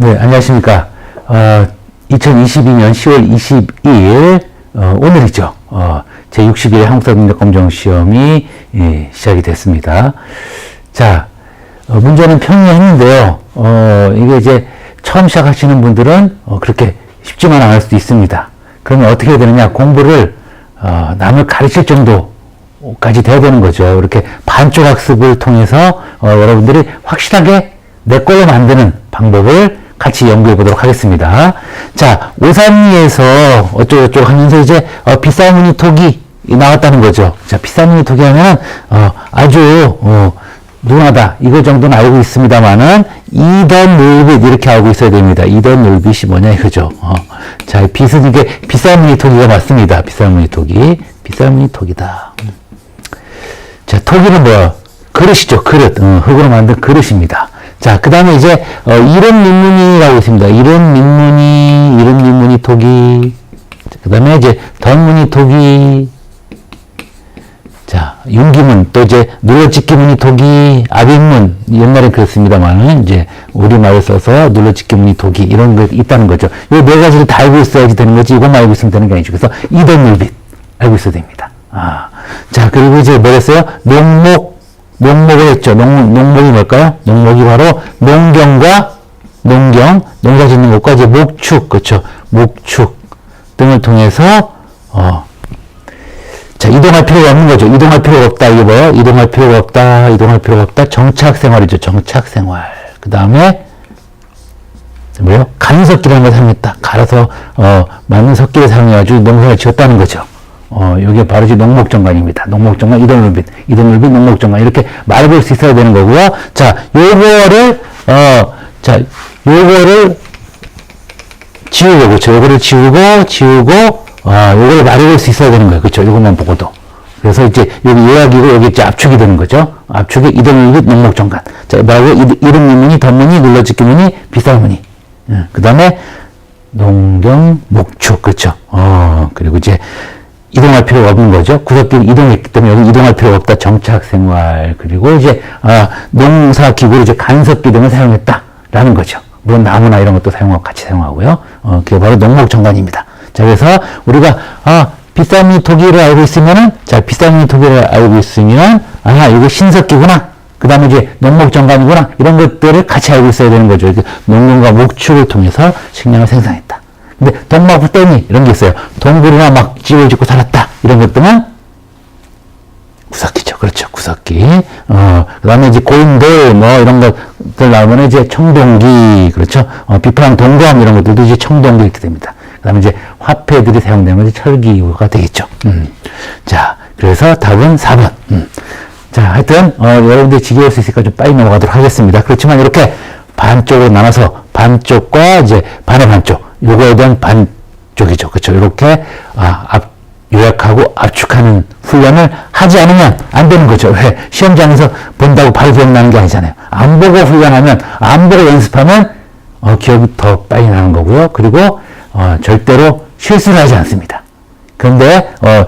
네, 안녕하십니까. 어, 2022년 10월 22일, 어, 오늘이죠. 어, 제61회 한국사능력검정시험이 예, 시작이 됐습니다. 자, 어, 문제는 평이했는데요. 어, 이게 이제 처음 시작하시는 분들은 어, 그렇게 쉽지만 않을 수도 있습니다. 그러면 어떻게 되느냐? 공부를 어, 남을 가르칠 정도 까지 돼야 되는 거죠. 이렇게 반쪽 학습을 통해서 어, 여러분들이 확실하게 내 걸로 만드는 방법을 같이 연구해 보도록 하겠습니다. 자, 오산리에서 어쩌고저쩌고 하면서 이제 어, 비싸무늬 톡이 나왔다는 거죠. 자, 비싸무늬 톡이 하면 어, 아주 어, 누나다 이거 정도는 알고 있습니다만은 2던 놀빗 이렇게 알고 있어야 됩니다. 2던 놀빗이 뭐냐 이거죠. 어. 자, 빛은 이게 비싸무늬 톡이가 맞습니다. 비싸무늬 톡이 비싸무늬. 음. 자, 토기는 뭐야? 그릇이죠, 그릇. 어, 흙으로 만든 그릇입니다. 자, 그 다음에 이제, 어, 이름 민문이라고 있습니다. 이름 민문이, 이름 민문이 토기. 그 다음에 이제, 던문이 토기. 자, 윤기문, 또 이제, 눌러찍기문이 토기, 아빈문, 옛날에 그랬습니다만은, 이제, 우리말을 써서 눌러찍기문이 토기, 이런 게 있다는 거죠. 이 네 가지를 다 알고 있어야지 되는 거지, 이것만 알고 있으면 되는 게 아니죠. 그래서, 이던율빛, 알고 있어야 됩니다. 아. 자, 그리고 이제 뭐랬어요? 농목, 농목을 했죠. 농, 농목이 뭘까요? 농목이 바로 농경과 농경, 농사 짓는 것과 이제 목축, 그렇죠. 목축 등을 통해서, 어, 자, 이동할 필요가 없는 거죠. 이동할 필요가 없다. 이게 뭐예요? 이동할 필요가 없다. 이동할 필요가 없다. 정착 생활이죠. 정착 생활. 그 다음에, 뭐예요? 간석기라는 걸 사용했다. 갈아서, 어, 맞는 석기를 사용해가지고 농사를 지었다는 거죠. 어, 이게 바로 이제 농목정관입니다. 농목정관, 이동울빛, 이동울빛, 농목정관. 이렇게 말해볼 수 있어야 되는 거고요. 자, 요거를, 어, 자, 요거를 지우고, 그렇죠. 요거를 지우고, 지우고, 아, 요거를 말해볼 수 있어야 되는 거예요. 그렇죠. 요것만 보고도. 그래서 이제 여기 요약이고 여기 이제 압축이 되는 거죠. 압축이 이동울빛, 농목정관. 자, 말고 이름문이, 덧문이, 눌러짓기 문이, 비쌀문이. 그 다음에 농경, 목축. 그렇죠. 어, 그리고 이제 이동할 필요가 없는 거죠. 구석기는 이동했기 때문에 여기 이동할 필요가 없다. 정착 생활. 그리고 이제, 아, 농사 기구로 이제 간섭기 등을 사용했다라는 거죠. 물론 나무나 이런 것도 사용하고 같이 사용하고요. 어, 그게 바로 농목 정관입니다. 자, 그래서 우리가, 아, 비싸미 토기를 알고 있으면은, 자, 비싸미 토기를 알고 있으면, 아, 이거 신석기구나. 그 다음에 이제 농목 정관이구나. 이런 것들을 같이 알고 있어야 되는 거죠. 농경과 목축을 통해서 식량을 생산했다. 근데 동마부 땡이 이런 게 있어요. 동굴이나 막 짓고 살았다. 이런 것들은 구석기죠. 그렇죠. 구석기. 어, 그 다음에 이제 고인들, 뭐, 이런 것들 나오면 이제 청동기, 그렇죠. 어, 비프랑 동감 이런 것들도 이제 청동기 이렇게 됩니다. 그 다음에 이제 화폐들이 사용되는 것이 철기가 되겠죠. 음. 자, 그래서 답은 4번. 음. 자, 하여튼, 어, 여러분들이 지겨울 수 있으니까 좀 빨리 넘어가도록 하겠습니다. 그렇지만 이렇게 반쪽으로 나눠서 반쪽과 이제 반의 반쪽, 요거에 대한 반쪽이죠. 그렇죠. 이렇게, 아, 앞, 요약하고 압축하는 훈련을 하지 않으면 안 되는 거죠. 왜? 시험장에서 본다고 바로 기억나는 게 아니잖아요. 안 보고 훈련하면, 안 보고 연습하면, 어, 기억이 더 빨리 나는 거고요. 그리고, 어, 절대로 실수를 하지 않습니다. 그런데, 어,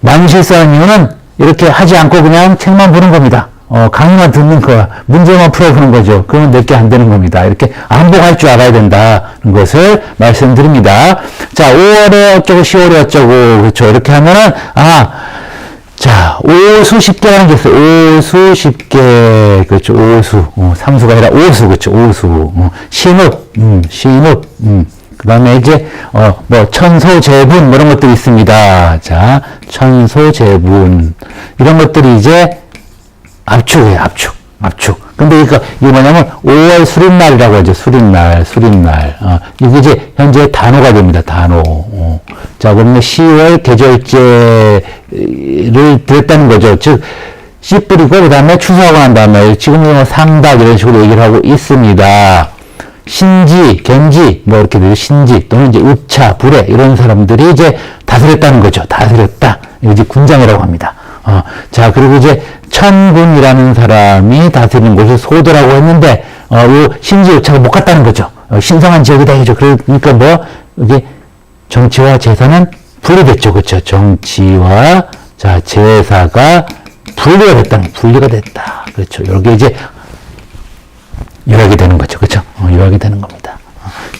많이 실수하는 이유는 이렇게 하지 않고 그냥 책만 보는 겁니다. 어, 강의만 듣는 거야. 문제만 풀어보는 거죠. 그러면 내게 안 되는 겁니다. 이렇게 안 보고 할줄 알아야 된다는 것을 말씀드립니다. 자, 5월에 어쩌고 10월에 어쩌고 그렇죠. 이렇게 하면은 아, 자, 오수 쉽게라는 게 있어요. 오수 쉽게 그렇죠. 오수 어, 삼수가 아니라 오수 그렇죠. 오수 어, 신읍 음, 신읍 음. 그 다음에 이제, 어, 뭐, 천소재분, 뭐 이런 것들이 있습니다. 자, 천소재분. 이런 것들이 이제 압축이에요, 압축. 압축. 근데 그니까, 이게 뭐냐면, 5월 수립날이라고 하죠. 수립날, 수립날. 어, 이게 이제 현재 단어가 됩니다, 단어. 어. 자, 그러면 10월 계절제를 드렸다는 거죠. 즉, 씨 뿌리고, 그 다음에 추수하고 난 다음에, 지금 뭐 상닭 이런 식으로 얘기를 하고 있습니다. 신지, gen지, 뭐 이렇게 되죠. 신지, 또는 이제 우차, 불에, 이런 사람들이 이제 다스렸다는 거죠. 다스렸다. 이제 군장이라고 합니다. 어, 자, 그리고 이제 천군이라는 사람이 다스리는 곳을 소도라고 했는데, 어, 요 신지 우차가 못 갔다는 거죠. 어, 신성한 지역이다, 이죠. 그러니까 뭐, 이게 정치와 제사는 분리됐죠. 그렇죠. 정치와, 자, 제사가 분리가 됐다는, 분리가 됐다. 그렇죠. 이렇게 이제 요약이 되는 거죠. 그렇죠? 어, 요약이 되는 겁니다.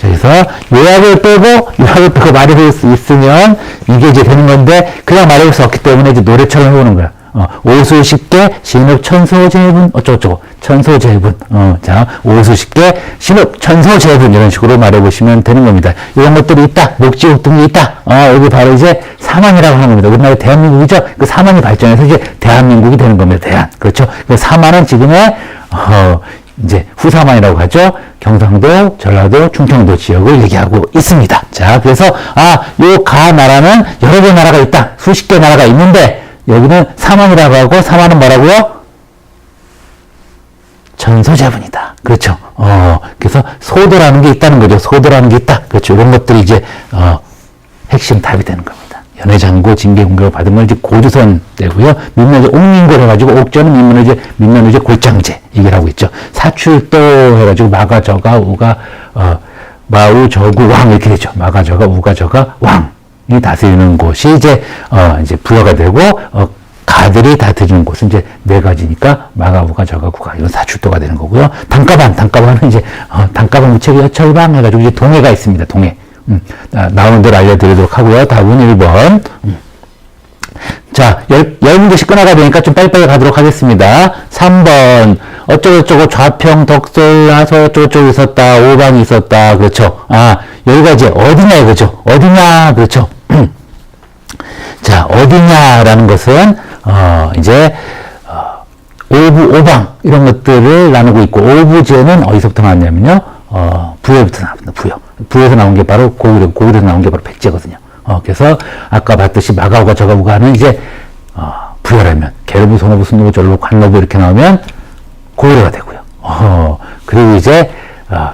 자, 그래서 요약을 빼고 요약을 빼고 말해볼 수 있으면 이게 이제 되는 건데 그냥 말해볼 수 없기 때문에 이제 노래처럼 해보는 거야. 어, 오수 쉽게 신읍 천소재분 어쩌고저쩌고 천소재분 어, 자 오수 쉽게 신읍 천소재분 이런 식으로 말해보시면 되는 겁니다. 이런 것들이 있다 목지국 등이 있다 어, 여기 바로 이제 사만이라고 하는 겁니다. 우리나라 대한민국이죠. 그 사만이 발전해서 이제 대한민국이 되는 겁니다. 대한 그렇죠. 그 사만은 지금의 어, 이제 후사만이라고 하죠. 경상도, 전라도, 충청도 지역을 얘기하고 있습니다. 자, 그래서 아, 요 가 나라는 여러 개 나라가 있다. 수십 개 나라가 있는데 여기는 사만이라고 하고 사만은 뭐라고요? 전소자분이다. 그렇죠. 어, 그래서 소도라는 게 있다는 거죠. 소도라는 게 있다. 그렇죠. 이런 것들이 이제 어, 핵심 답이 되는 겁니다. 연해장고 징계 공격을 건 이제 고조선 때고요. 민면 이제 옥민골 해가지고 옥저는 민면 이제 민면 이제 골장제 얘기를 하고 있죠. 사출도 해가지고 마가 저가 우가 어, 마우 저구 왕 이렇게 되죠. 마가 저가 우가 저가 왕이 다스리는 곳이 이제 어, 이제 부여가 되고 어, 가들이 다스리는 곳은 이제 네 가지니까 마가부가 저가 구가 이건 사출도가 되는 거고요. 단가반 단가반은 이제 어, 단가반 무책이 여철방 해가지고 이제 동해가 있습니다. 동해. 음, 아, 나오는 대로 알려드리도록 하고요. 답은 1번. 음. 자, 열, 열 문제씩 끝나가 되니까 좀 빨리빨리 가도록 하겠습니다. 3번. 어쩌고저쩌고 좌평, 덕설, 나서 어쩌고저쩌고 있었다. 오방이 있었다. 그렇죠. 아, 여기가 이제 어디냐 이거죠. 어디냐. 그렇죠. 자, 어디냐라는 것은, 어, 이제, 어, 오부, 오방, 이런 것들을 나누고 있고, 오부제는 어디서부터 나왔냐면요, 어, 부여부터 나옵니다, 부여. 부여에서 나온 게 바로 고구려, 고구려에서 나온 게 바로 백제거든요. 어, 그래서, 아까 봤듯이 마가우가 저가우가 하는 이제, 어, 부여라면, 계르부, 소노부, 순노부, 절로, 관노부 이렇게 나오면, 고구려가 되고요. 어, 그리고 이제, 어,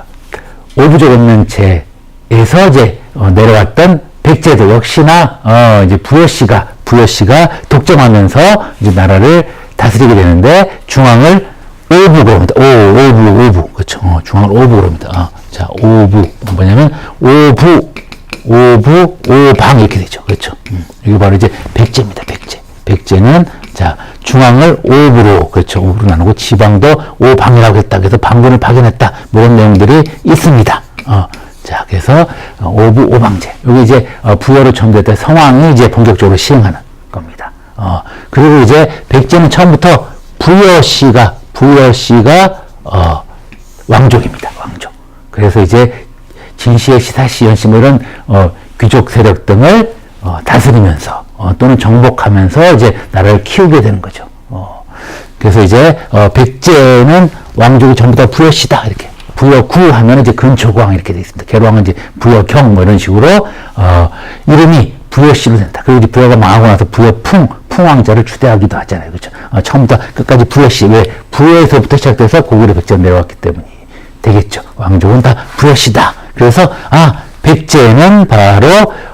오부족 없는 채에서 이제, 어, 내려왔던 백제도 역시나, 어, 이제 부여씨가, 부여씨가 독점하면서 이제 나라를 다스리게 되는데, 중앙을 오부로 합니다. 오, 오부, 오부. 그렇죠. 어, 중앙을 오부로 합니다. 어, 자, 오부. 뭐냐면, 오부, 오부, 오방 이렇게 되죠. 그렇죠. 음, 이게 바로 이제 백제입니다. 백제. 백제는 자 중앙을 오부로 그렇죠 오부로 나누고 지방도 오방이라고 했다 그래서 방군을 파견했다 뭐 이런 내용들이 있습니다 어, 자 그래서 어, 오부 오방제 여기 이제 어, 부여로 첨부했던 성왕이 이제 본격적으로 시행하는 겁니다 어, 그리고 이제 백제는 처음부터 부여씨가 부여씨가 어, 왕족입니다. 왕족. 그래서 이제 진시의 시사시 연시 뭐 이런 어, 귀족 세력 등을 어, 다스리면서 어, 또는 정복하면서 이제 나라를 키우게 되는 거죠. 어, 그래서 이제 어, 백제는 왕족이 전부 다 부여시다. 이렇게. 부여구 하면 이제 근초광 이렇게 돼 있습니다. 계로왕은 이제 부여경 뭐 이런 식으로 어, 이름이 그리고 이제 부여가 망하고 나서 부여풍 풍왕자를 추대하기도 하잖아요. 그렇죠? 어, 처음부터 끝까지 부여씨 왜 부여에서부터 시작돼서 고구려 백제 내려왔기 때문이 되겠죠. 왕족은 다 부여씨다. 그래서 아 백제는 바로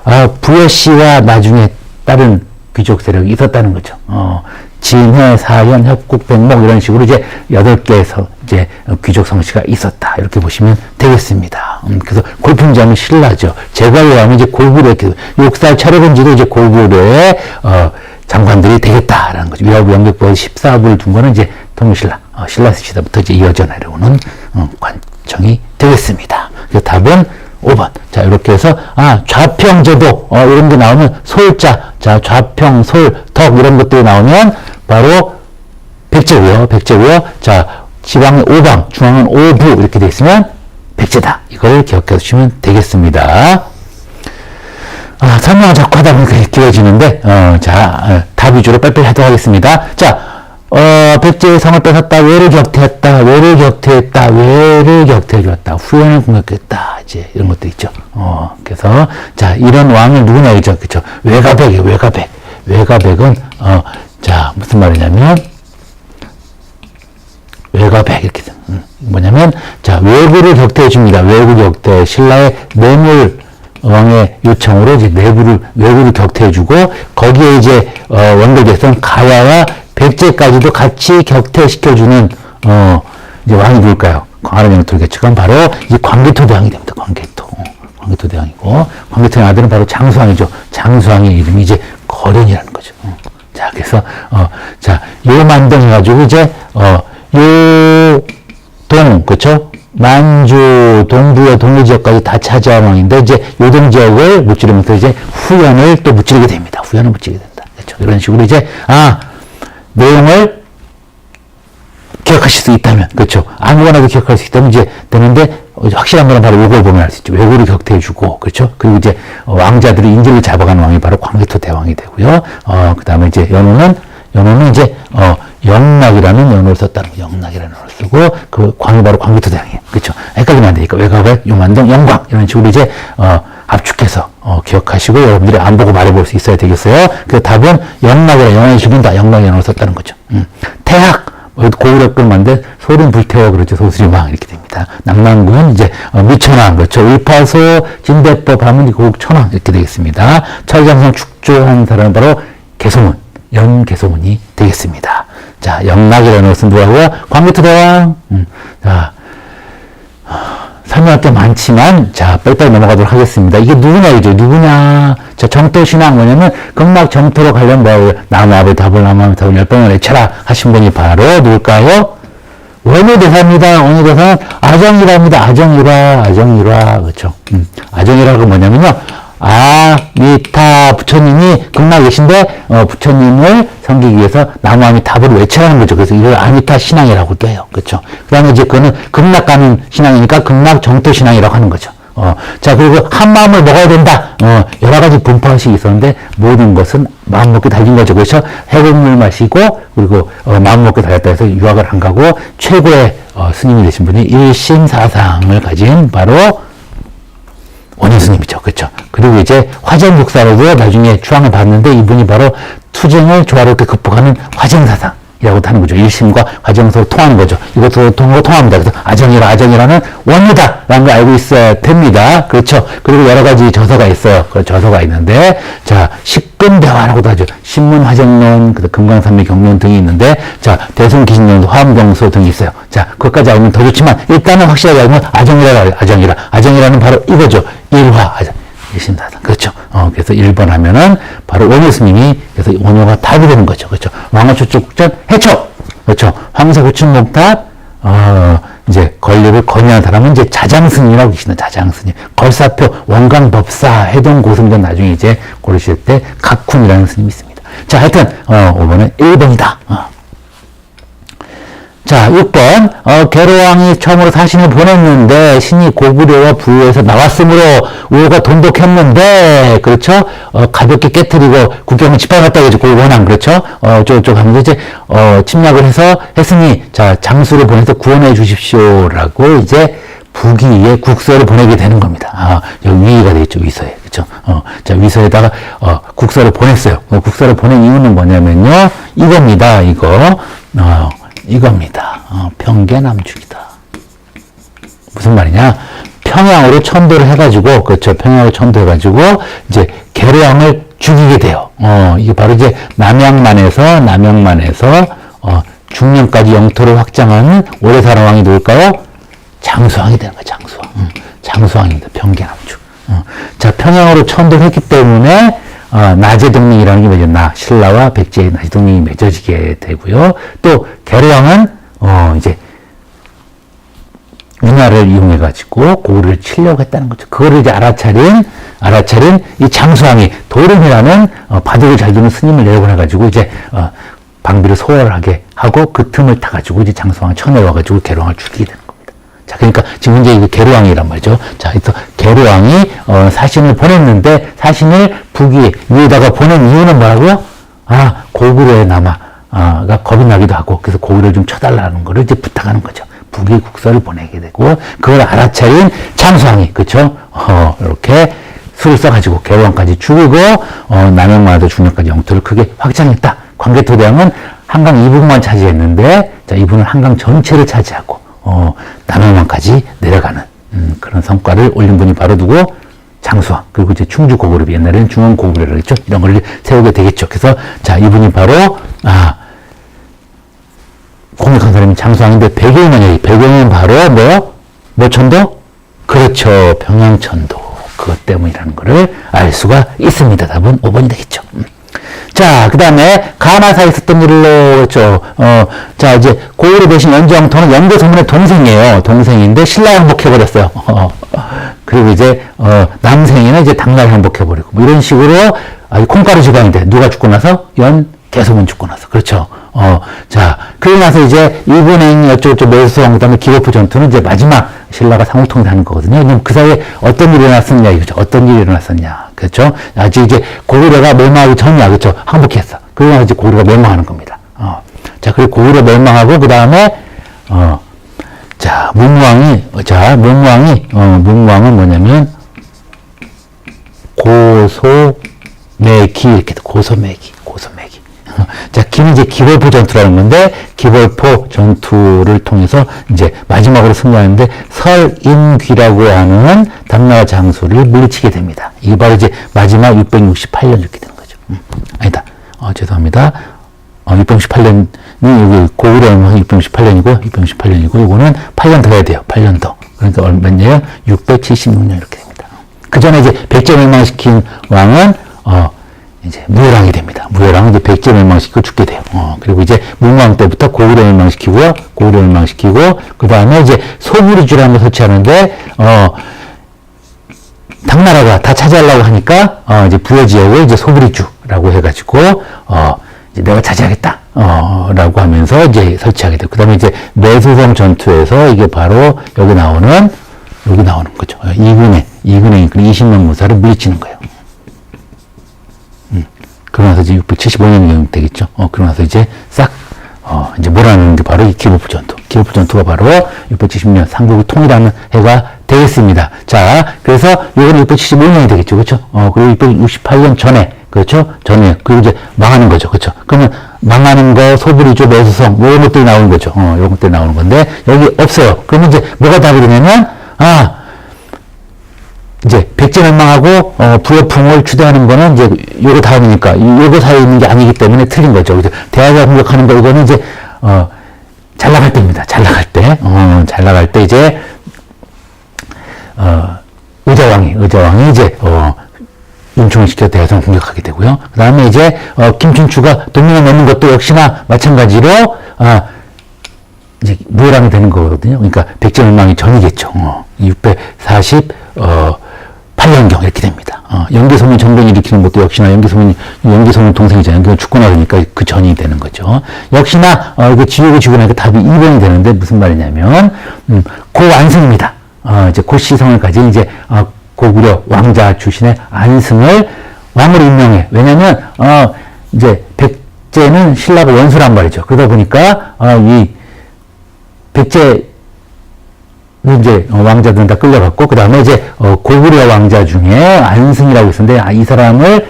아, 부여씨와 나중에 다른 귀족 세력이 있었다는 거죠. 어, 진해, 사현, 협국, 백목 이런 식으로 이제 여덟 개에서 이제 귀족 성씨가 있었다 이렇게 보시면 되겠습니다. 음, 그래서 골품자는 신라죠. 제갈의 왕이 이제 고구려 육살 차려본지도 이제 고구려의 어, 장관들이 되겠다라는 거죠. 위화부 영격부 14부를 둔 거는 이제 통일신라, 어, 신라 시대부터 이제 이어져 내려오는 어, 관청이 되겠습니다. 그래서 답은 5번. 자, 이렇게 해서, 아, 좌평제도, 어, 이런 게 나오면, 솔자, 자, 좌평, 솔, 덕, 이런 것들이 나오면, 바로, 백제고요 백제고요 자, 지방은 오방, 중앙은 오부, 이렇게 돼 있으면, 백제다. 이걸 기억해 주시면 되겠습니다. 아, 설명을 자꾸 하다 보니까 길어지는데, 어, 자, 어, 답 위주로 빨리빨리 하도록 하겠습니다. 자, 어, 백제의 성을 뺏었다, 외를 격퇴했다, 외를 격퇴했다, 외를 격퇴해주었다, 후연을 공격했다, 이제 이런 것도 있죠. 어, 그래서, 자, 이런 왕이 누구냐, 이죠. 그쵸. 외가백이에요, 외가백. 외가백은, 어, 자, 무슨 말이냐면, 외가백, 이렇게, 음, 뭐냐면, 자, 외구를 격퇴해줍니다. 외구 격퇴, 신라의 뇌물, 왕의 요청으로 이제 내부를 외구를 격퇴해주고 거기에 이제 어, 원대대선 가야와 백제까지도 같이 격퇴시켜주는 어, 이제 왕이 누굴까요? 영토를 개척한 바로 이 광개토 대왕이 됩니다. 광개토. 광개토 대왕이고 광개토의 아들은 바로 장수왕이죠. 장수왕의 이름이 이제 거련이라는 거죠. 어. 자, 그래서 어, 자, 요 만등해가지고 이제 어, 요 동 그렇죠? 만주, 동부의 동해 지역까지 다 차지한 왕인데 이제 요동 지역을 무찌르면서 이제 후연을 또 무찌르게 됩니다. 후연을 무찌르게 된다. 그렇죠. 이런 식으로 이제 아 내용을 기억하실 수 있다면 그렇죠. 아무거나도 기억할 수 있다면 이제 되는데 어, 확실한 거는 바로 요걸 보면 알 수 있죠. 왜고를 격퇴해주고 그렇죠. 그리고 이제 어, 왕자들이 인질을 잡아가는 왕이 바로 광개토 대왕이 되고요. 어 그다음에 이제 연호는 연호는 이제 어 영락이라는 연호를 썼다는 거, 영락이라는 연호를 쓰고 그 광이 바로 광개토 대왕이에요. 그렇죠. 헷갈리면 안 되니까 외곽을 용만동 영광 이런 식으로 이제 어 압축해서 어, 기억하시고 여러분들이 안 보고 말해볼 수 있어야 되겠어요. 그 답은 영락이라 영원히 죽인다. 영락 연호를 썼다는 거죠. 음. 태학 고구려권 만든 소름 불태워 그렇죠 소수리망 이렇게 됩니다. 남남군 이제 어, 미천왕 그렇죠 을파소 진대법 하면 고국 천왕 이렇게 되겠습니다. 철장성 축조한 사람은 바로 개소문 연개소문이 되겠습니다. 자 영락이라는 것은 누구하고요? 광개토 대왕. 음, 자 설명할 게 많지만 자 빨리빨리 넘어가도록 하겠습니다. 이게 누구냐 이죠 누구냐 자 정토 신앙 뭐냐면 극락 정토로 관련 뭐 나무 아베 답을 나무 아베 답을 열 번을 외쳐라 하신 분이 바로 누굴까요? 원효대사입니다. 원효대사는 아정이라입니다. 아정이라 아정이라 그렇죠. 음, 아정이라가 뭐냐면요. 아 미타 부처님이 극락에 계신데 어, 부처님을 섬기기 위해서 나무 아미 답을 외쳐라는 거죠. 그래서 이걸 아미타 신앙이라고도 해요. 그렇죠. 그 다음에 이제 그거는 극락 가는 신앙이니까 극락 정토 신앙이라고 하는 거죠. 어, 자, 그리고 한 마음을 먹어야 된다. 어, 여러 가지 분파식이 있었는데, 모든 것은 마음 먹게 달린 거죠. 그래서 해골물 마시고, 그리고, 어, 마음 먹게 달렸다 해서 유학을 안 가고, 최고의, 어, 스님이 되신 분이 일심사상을 가진 바로 원효 스님이죠. 그렇죠. 그리고 이제 화정 국사로도 나중에 추앙을 받는데 이분이 바로 투쟁을 조화롭게 극복하는 화정사상. 이라고 하는 거죠. 일심과 화정서로 통하는 거죠. 이것도 통하고 통합니다. 그래서 아정이라 아정이라는 원유다. 라는 걸 알고 있어야 됩니다. 그렇죠. 그리고 여러 가지 저서가 있어요. 그 저서가 있는데, 자, 식근대화라고도 하죠. 신문화정론, 그 금강산맥 경론 등이 있는데, 자, 대승기신론, 화엄경서 등이 있어요. 자, 그것까지 알면 더 좋지만, 일단은 확실하게 알면 아정이라, 아정이라. 아정이라는 바로 이거죠. 일화, 아정. 일심사상. 그렇죠. 어, 그래서 1번 하면은 바로 원효 스님이 그래서 원효가 답이 되는 거죠. 그렇죠. 왕화초쪽 국전 해초. 그렇죠. 황사구춘목탑 어, 이제 권력을 건의하는 사람은 이제 자장스님이라고 계시는 자장스님. 걸사표 원광법사 해동고승전 나중에 이제 고르실 때 각훈이라는 스님이 있습니다. 자, 하여튼 어, 5번은 1번이다. 어. 자, 6번. 어, 계로왕이 처음으로 사신을 보냈는데 신이 고구려와 부에서 나왔으므로 우호가 돈독했는데 그렇죠? 어, 가볍게 깨뜨리고 국경을 짓밟았다고 이제 그 원한 그렇죠? 어, 저쪽 하면서 이제 어, 침략을 해서 했으니 자, 장수를 보내서 구원해 주십시오라고 이제 북위에 국서를 보내게 되는 겁니다. 아, 여기 위가 되겠죠, 위서에. 그쵸? 어, 자, 위서에다가, 어, 국서를 보냈어요. 어, 국서를 보낸 이유는 뭐냐면요. 이겁니다, 이거. 어, 이겁니다. 어, 평계남축이다. 무슨 말이냐? 평양으로 천도를 해가지고, 그렇죠. 평양으로 천도해가지고, 이제, 계로왕을 죽이게 돼요. 어, 이게 바로 이제, 남양만에서, 남양만에서, 어, 중년까지 영토를 확장하는 오래사는 왕이 누굴까요? 장수왕이 되는 거예요, 장수왕. 응. 장수왕입니다. 평계남축. 어. 자, 평양으로 천도를 했기 때문에, 어, 나제동맹이라는 게 뭐죠? 나, 신라와 백제의 나제동맹이 맺어지게 되고요. 또, 계로왕은, 어, 이제, 문화를 이용해 가지고 고구려를 치려고 했다는 거죠. 그거를 이제 알아차린, 알아차린 이 장수왕이 도름이라는 어, 바둑을 잘 두는 스님을 내보내 가지고 이제, 어, 방비를 소홀하게 하고 그 틈을 타 가지고 이제 장수왕을 쳐내와 가지고 계로왕을 죽이게 되는 겁니다. 자, 그러니까 지금 이제 이거 계로왕이란 말이죠. 자, 그래서 계로왕이 어, 사신을 보냈는데 사신을 북위 위에다가 보낸 이유는 뭐라고요? 아, 고구려의 남아가 겁이 나기도 하고 그래서 고구려를 좀 쳐달라는 거를 이제 부탁하는 거죠. 북위 국서를 보내게 되고 그걸 알아차린 장수왕이 그렇죠? 어, 이렇게 수를 써가지고 계로왕까지 죽이고 어, 남양만에도 중년까지 영토를 크게 확장했다. 광개토대왕은 한강 이북만 차지했는데 자 이분은 한강 전체를 차지하고 어, 남양만까지 내려가는 음, 그런 성과를 올린 분이 바로 누구? 장수왕. 그리고 이제 충주 고구려비. 옛날에는 중원 고구려를 했죠? 이런 걸 세우게 되겠죠. 그래서 자 이분이 바로 아 공격한 사람이 장수왕인데 배경이 뭐냐 배경은 바로 뭐? 뭐 천도? 그렇죠. 평양천도. 그것 때문이라는 것을 알 수가 있습니다. 답은 5번이 되겠죠. 음. 자, 그 다음에 가나사에 있었던 일로, 그렇죠. 어, 자, 이제 고구려 대신 연정토는 연개소문의 동생이에요. 동생인데 신라 항복해 버렸어요. 어, 그리고 이제, 어, 남생이는 이제 당나라 항복해 버리고, 뭐 이런 식으로, 아, 콩가루 지방인데, 누가 죽고 나서? 연 개소문 죽고 나서. 그렇죠. 어, 자, 그러고 나서 이제 일본행 어쩌고저쩌고 매수성, 그 다음에 기로프 전투는 이제 마지막 신라가 상호통일 하는 거거든요. 그럼 그 사이에 어떤 일이 일어났었냐, 이거죠. 어떤 일이 일어났었냐. 그렇죠. 아직 이제 고구려가 멸망하기 전이야. 그렇죠. 항복했어. 그러고 나서 이제 고구려가 멸망하는 겁니다. 어. 자, 그리고 고구려 멸망하고, 그 다음에, 어, 자, 문무왕이, 자, 문무왕이, 어, 문무왕은 뭐냐면, 고소매기, 이렇게, 돼. 고소매기, 고소매기. 자, 기는 이제 기벌포 전투라는 건데, 기벌포 전투를 통해서 이제 마지막으로 승리하는데, 설인귀라고 하는 당나라 장수를 물리치게 됩니다. 이게 바로 이제 마지막 668년 이렇게 되는 거죠. 음, 아니다. 어, 죄송합니다. 어, 668년이 여기 고구려는 668년이고, 668년이고, 이거는 8년 더 해야 돼요. 8년 더. 그러니까 얼마냐요? 676년 이렇게 됩니다. 그 전에 이제 백제 멸망시킨 왕은, 어, 이제 무열왕이 됩니다. 무열왕은 이제 백제 멸망시키고 죽게 돼요. 어, 그리고 이제 문왕 때부터 고구려 멸망시키고요. 고구려 멸망시키고, 그 다음에 이제 소부리주라는 걸 설치하는데, 어, 당나라가 다 차지하려고 하니까, 어, 이제 부여 지역을 이제 소부리주라고 해가지고, 어, 이제 내가 차지하겠다. 어, 라고 하면서 이제 설치하게 되고, 그 다음에 이제 매수성 전투에서 이게 바로 여기 나오는, 여기 나오는 거죠. 어, 이군의, 이군의 그 20명 무사를 물리치는 거예요. 음. 그러고 나서 이제 675년이 되겠죠. 어, 그러고 나서 이제 싹, 어, 이제 몰아내는 게 바로 이 기로프 전투. 기로프 전투가 바로 670년 삼국이 통일하는 해가 되겠습니다. 자, 그래서 이건 675년이 되겠죠. 그렇죠? 어, 그리고 668년 전에, 그렇죠? 전에, 그리고 이제 망하는 거죠. 그렇죠? 그러면 망하는 거, 소불이죠, 매수성, 뭐 이런 것들이 나오는 거죠. 어, 이런 것들이 나오는 건데, 여기 없어요. 그러면 이제 뭐가 답이 되냐면, 아, 이제 백제멸망하고 어, 부여풍을 주도하는 거는 이제 요거 다음이니까 이- 요거 사이에 있는 게 아니기 때문에 틀린 거죠. 대화가 공격하는 거 이거는 이제 어, 잘 나갈 때입니다. 잘 나갈 때, 어, 잘 나갈 때 이제 어, 의자왕이 의자왕이 이제 어, 윤총을 시켜 대화성 공격하게 되고요. 그 다음에 이제 어, 김춘추가 동맹을 맺는 것도 역시나 마찬가지로 아, 이제 무혈왕이 되는 거거든요. 그러니까 백제멸망이 전이겠죠. 어, 640, 어, 8년경 이렇게 됩니다. 어, 연개소문 정변 일으키는 것도 역시나 연개소문, 연개소문 동생이잖아요. 연개소문 죽고 나니까 그 전이 되는 거죠. 역시나, 어, 이거 지우고 지우고 나니까 답이 2번이 되는데 무슨 말이냐면, 음, 고안승입니다. 어, 이제 고시성을 가진 이제, 어, 고구려 왕자 출신의 안승을 왕으로 임명해. 왜냐면, 어, 이제 백제는 신라가 원수란 말이죠. 그러다 보니까, 어, 이, 백제 이제 어, 왕자들은 다 끌려갔고 그 다음에 이제 어, 고구려 왕자 중에 안승이라고 있었는데 아, 이 사람을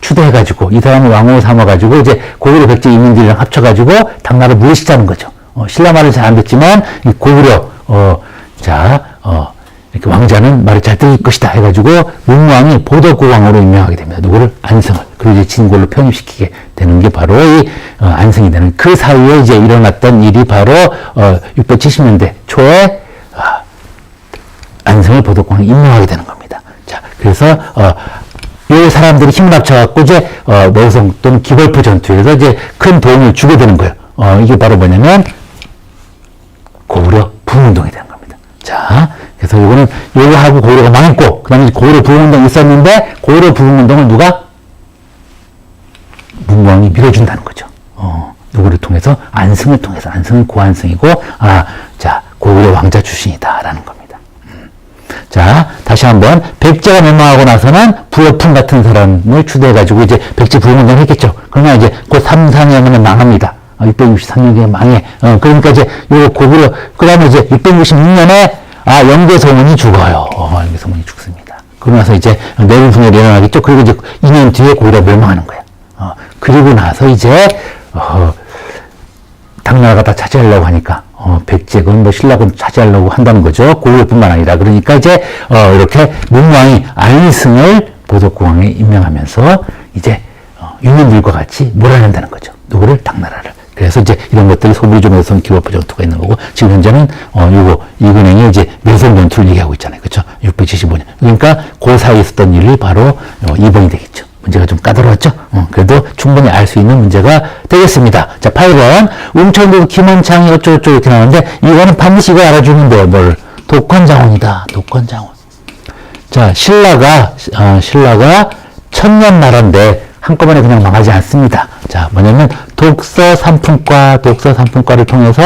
추대해가지고 이 사람을 왕으로 삼아가지고 이제 고구려 백제 이민들이랑 합쳐가지고 당나라 물리치자는 거죠. 어, 신라 말을 잘 안 듣지만 이 고구려 어, 자 어, 이렇게 왕자는 말을 잘 들을 것이다 해가지고 문왕이 보덕고왕으로 임명하게 됩니다. 누구를 안승을 그리고 이제 진골로 편입시키게 되는 게 바로 이 어, 안승이 되는 그 사이에 이제 일어났던 일이 바로 어, 670년대 초에 아, 안성을 보덕공에 임명하게 되는 겁니다. 자, 그래서 어, 이 사람들이 힘을 합쳐갖고 이제 어, 내성 또는 기벌포 전투에서 이제 큰 도움을 주게 되는 거예요. 어, 이게 바로 뭐냐면 고구려 부흥운동이 되는 겁니다. 자, 그래서 이거는 요거하고 고구려가 망했고, 그 다음에 고구려 부흥운동이 있었는데, 고구려 부흥운동을 누가? 문왕이 밀어준다는 거죠. 어, 누구를 통해서? 안승을 통해서. 안승은 고안승이고, 아, 자, 고구려 왕자 출신이다라는 겁니다. 음. 자, 다시 한번, 백제가 멸망하고 나서는 부여풍 같은 사람을 추대해가지고 이제 백제 부흥운동을 했겠죠. 그러면 이제 곧 3, 4년이면 망합니다. 663년에 망해. 어, 그러니까 이제 요 고구려, 그 다음에 이제 666년에 아, 영계소문이 죽어요. 어, 영계소문이 죽습니다. 그러고 나서 이제 내림풍이 일어나겠죠. 그리고 이제 2년 뒤에 고구려 멸망하는 거예요. 어, 그리고 나서 이제, 어, 당나라가 다 차지하려고 하니까, 어, 백제군, 뭐, 신라군 차지하려고 한다는 거죠. 고구려뿐만 아니라. 그러니까 이제, 어, 이렇게 문왕이 안승을 보덕공왕에 임명하면서 이제, 어, 유민들과 같이 몰아낸다는 거죠. 누구를? 당나라를. 그래서 이제 이런 것들이 소불이점에서 기업부 전투가 있는 거고, 지금 현재는, 어, 요거, 이근행이 이제 매선 전투를 얘기하고 있잖아요. 그쵸? 675년. 그러니까, 그 사이에 있었던 일이 바로, 어, 2번이 되겠죠. 문제가 좀 까다로웠죠? 어, 그래도 충분히 알 수 있는 문제가 되겠습니다. 자, 8번. 웅천도 김원창이 어쩌고저쩌고 이렇게 나오는데, 이거는 반드시 이거 알아주면 돼요. 뭘? 독권장원이다. 독권장원. 자, 신라가, 어, 신라가 천년 나라인데, 한꺼번에 그냥 망하지 않습니다. 자, 뭐냐면, 독서 삼품과, 독서 삼품과를 통해서,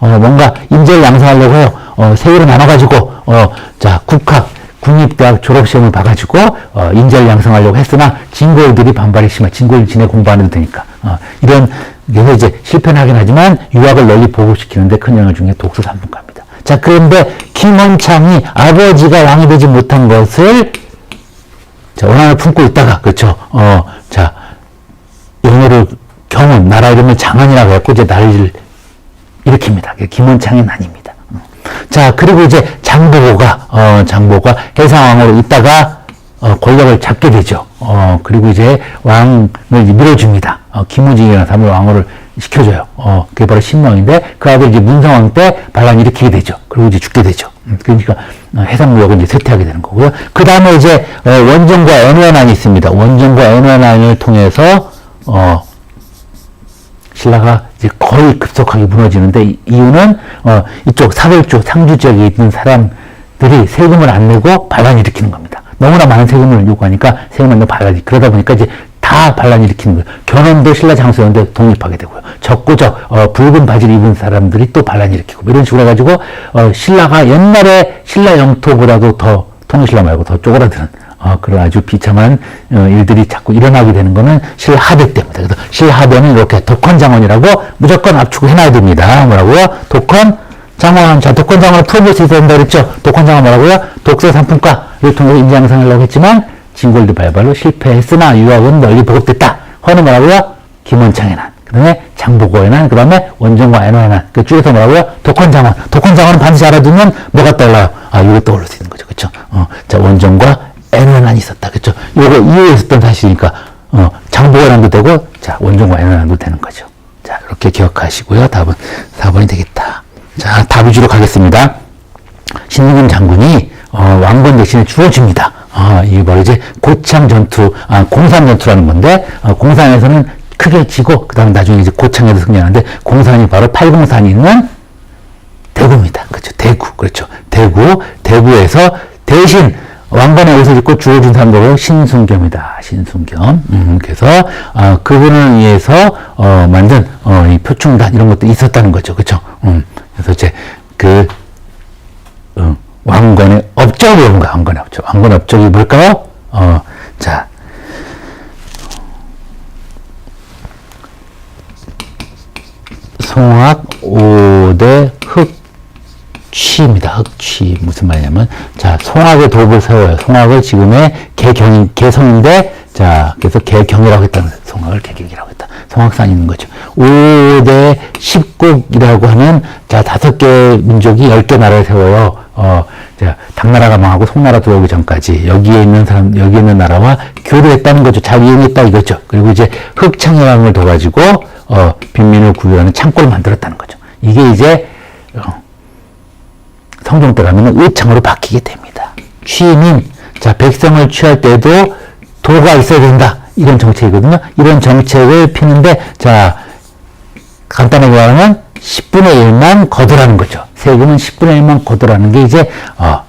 어, 뭔가 인재를 양성하려고 해요. 어, 세계로 나눠가지고, 어, 자, 국학, 국립대학 졸업시험을 봐가지고, 어, 인재를 양성하려고 했으나, 진골들이 반발이 심한, 진골 지내 공부하는 되니까, 어, 이런, 그래서 이제 실패는 하긴 하지만, 유학을 널리 보급시키는데 큰 영향 중에 독서 삼품과입니다. 자, 그런데 김원창이 아버지가 왕이 되지 못한 것을 자, 원한을 품고 있다가, 그렇죠. 어, 자, 영어를 경운, 나라 이름을 장안이라고 해갖고 이제 난리를 일으킵니다. 김원창의 난입니다. 어. 자, 그리고 이제 장보고가, 어, 장보고가 해상왕으로 있다가, 어, 권력을 잡게 되죠. 어, 그리고 이제 왕을 밀어줍니다. 어, 김우징이라는 사람을 왕으로 시켜줘요. 어, 그게 바로 신왕인데, 그 아들 이제 문성왕 때 반란을 일으키게 되죠. 그리고 이제 죽게 되죠. 음, 그러니까 어, 해상무역을 이제 쇠퇴하게 되는 거고요. 그 다음에 이제 어, 원정과 애노한이 있습니다. 원정과 애노한을 통해서 어, 신라가 이제 거의 급속하게 무너지는데 이- 이유는 어, 이쪽 쪽 상주 지역에 있는 사람들이 세금을 안 내고 반란 일으키는 겁니다. 너무나 많은 세금을 요구하니까 세금 안 내고 반란 그러다 보니까 이제 다 반란 일으키는 거예요. 견훤도 신라 장수였는데 독립하게 되고요. 적고적 어, 붉은 바지를 입은 사람들이 또 반란 일으키고 뭐 이런 식으로 해가지고 어, 신라가 옛날에 신라 영토보다도 더 통일신라 말고 더 쪼그라드는 어, 그런 아주 비참한 어, 일들이 자꾸 일어나게 되는 거는 실하대 때문에. 그래서 실하대는 이렇게 독헌 장원이라고 무조건 압축을 해놔야 됩니다. 뭐라고요? 독헌 장원. 자, 독헌 장원을 풀어볼 된다 그랬죠? 독헌 장원 뭐라고요? 독서 상품과를 통해서 인지양성하려고 했지만 진골드 발발로 실패했으나 유학은 널리 보급됐다. 허는 뭐라고요? 김원창의 난. 그 다음에 장보고의 난. 그 다음에 원정과 애노의 난. 그 줄여서 뭐라고요? 독헌 장원. 독헌 장원은 반드시 알아두면 뭐가 떠올라요? 아, 이거 떠올릴 수 있는 거죠. 그쵸? 어, 자, 원정과 애노난이 있었다. 그쵸? 요거 이후에 있었던 사실이니까, 어, 장보관난도 되고, 자, 원종과 애노난도 되는 거죠. 자, 이렇게 기억하시고요. 답은 4번이 되겠다. 자, 답 위주로 가겠습니다. 신승훈 장군이, 어, 왕건 대신에 주어집니다. 아, 이게 바로 이제 고창 전투, 아, 공산 전투라는 건데, 어, 공산에서는 크게 지고, 그 다음 나중에 이제 고창에서 승리하는데, 공산이 바로 팔공산이 있는 대구입니다. 그렇죠. 대구. 그렇죠. 대구. 대구에서 대신 왕관의 옷을 입고 주어진 사람들은 신순겸이다. 신순겸. 음, 그래서 어, 그분을 위해서 어, 만든 어, 이 표충단 이런 것도 있었다는 거죠. 그렇죠. 음, 그래서 이제 그 어, 왕관의 업적이 뭔가 왕관의 업적. 왕관의 업적이 뭘까요? 어, 자. 송악 5대 흑 취입니다. 흑취. 무슨 말이냐면, 자, 송악의 도읍을 세워요. 송악을 지금의 개경, 개성인데, 자, 그래서 개경이라고 했다는 거예요. 송악을 개경이라고 했다. 송악산이 있는 거죠. 5대 10국이라고 하는, 자, 다섯 개 민족이 열개 나라를 세워요. 어, 자, 당나라가 망하고 송나라 들어오기 전까지 여기에 있는 사람, 여기에 있는 나라와 교류했다는 거죠. 잘 이용했다 이거죠. 그리고 이제 흑창왕을 둬가지고, 어, 빈민을 구유하는 창고를 만들었다는 거죠. 이게 이제, 어, 성종 때 가면 의창으로 바뀌게 됩니다. 취임인, 자, 백성을 취할 때도 도가 있어야 된다. 이런 정책이거든요. 이런 정책을 피는데, 자, 간단하게 말하면 10분의 1만 거두라는 거죠. 세금은 10분의 1만 거두라는 게 이제, 어,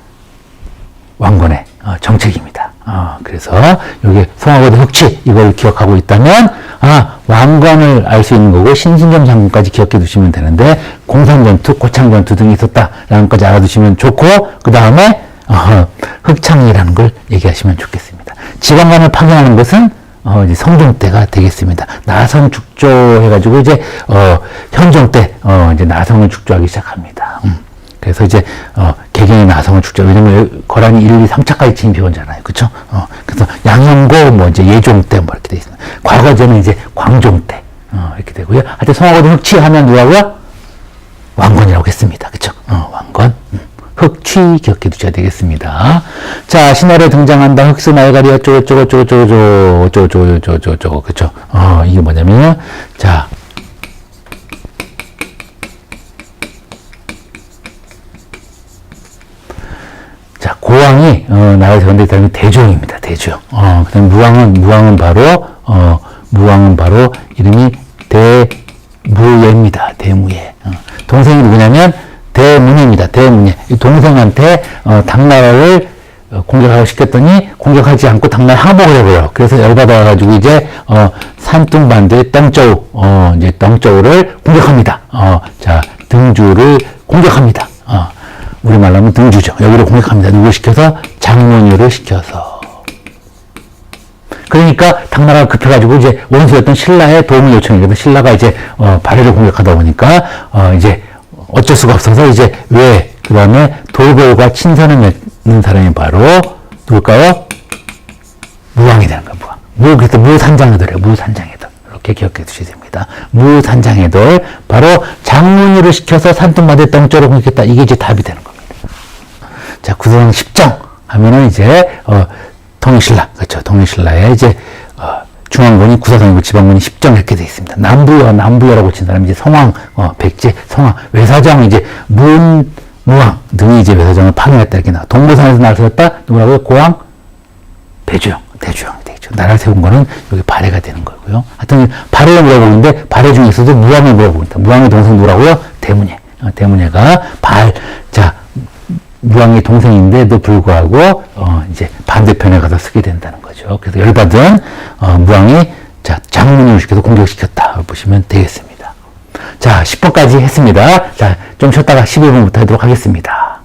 왕건의 어, 정책입니다. 어, 그래서 여기 송하고도 흑취 이걸 기억하고 있다면 아 왕관을 알 수 있는 거고 신승겸 장군까지 기억해 두시면 되는데 공산전투, 고창전투 등이 있었다라는 것까지 알아두시면 좋고 그 다음에 어, 흑창이라는 걸 얘기하시면 좋겠습니다. 지방관을 파견하는 것은 어, 이제 성종 때가 되겠습니다. 나성 축조 해가지고 이제 어, 현종 때 어, 이제 나성을 축조하기 시작합니다. 음. 그래서 이제 어, 개경의 나성을 축조 왜냐면 거란이 1, 2, 3차까지 진표원잖아요, 그렇죠? 어, 그래서 양영고 뭐 이제 예종 때 뭐 이렇게 돼 있습니다. 과거제는 이제 광종 때 어, 이렇게 되고요. 하여튼 송하고도 흑취하면 누가고요? 왕건이라고 했습니다, 그렇죠? 어, 왕건. 음. 흑취 기억해 두셔야 되겠습니다. 자, 신화에 등장한다. 흑수 말가리 어쩌고 저쩌고 저쩌고 저쩌고 저쩌고 저쩌고 저쩌고 저쩌고 그쵸? 어, 이게 뭐냐면 자, 무왕이 어, 나라 세운데 다음에 대종입니다. 대종. 어, 그다음 무왕은 무왕은 바로 어, 무왕은 바로 이름이 대무예입니다. 대무예. 어, 동생이 누구냐면 대문예입니다. 대문예. 이 동생한테 어, 당나라를 어, 공격하고 시켰더니 공격하지 않고 당나라 항복을 해버려. 그래서 열받아가지고 이제 어, 산둥반도의 떵저우, 어, 이제 떵저우를 공격합니다. 어, 자 등주를 공격합니다. 어, 우리말로 하면 등주죠. 여기를 공격합니다. 누구 시켜서 장문유를 시켜서. 그러니까 당나라가 급해가지고 이제 원수였던 신라의 도움을 요청했거든. 신라가 이제 어, 발해를 공격하다 보니까 어, 이제 어쩔 수가 없어서 이제 왜 그다음에 돌고과 친선을 맺는 사람이 바로 누굴까요? 무왕이 되는 거야. 무왕. 무 그래서 무산장애돌이에요. 무산장애돌. 이렇게 기억해 두셔야 됩니다. 무산장애돌 바로 장문유를 시켜서 산둥마대 떵조를 공격했다. 이게 이제 답이 되는 겁니다. 자, 구성 10정 하면은 이제, 어, 통일신라, 그렇죠. 통일신라에 이제, 어, 중앙군이 구사성이고 지방군이 10정 이렇게 되어 있습니다. 남부여, 남부여라고 친 사람이 이제 성왕, 어, 백제, 성왕, 외사장, 이제 문, 무왕 등이 이제 외사장을 파견했다 이렇게 나와. 동부산에서 나서었다 누구라고요? 고왕, 배주영, 대주영이 되겠죠. 나라를 세운 거는 여기 발해가 되는 거고요. 하여튼 발해를 물어보는데 발해 중에서도 무왕을 물어보는데 무왕의 동생 누구라고요? 대문예. 어, 대문예가 발, 자, 무왕의 동생인데도 불구하고 어, 이제 반대편에 가서 쓰게 된다는 거죠. 그래서 열받은 어, 무왕이 자 장문을 시켜서 공격시켰다 보시면 되겠습니다. 자 10번까지 했습니다. 자좀 쉬었다가 11번부터 하도록 하겠습니다.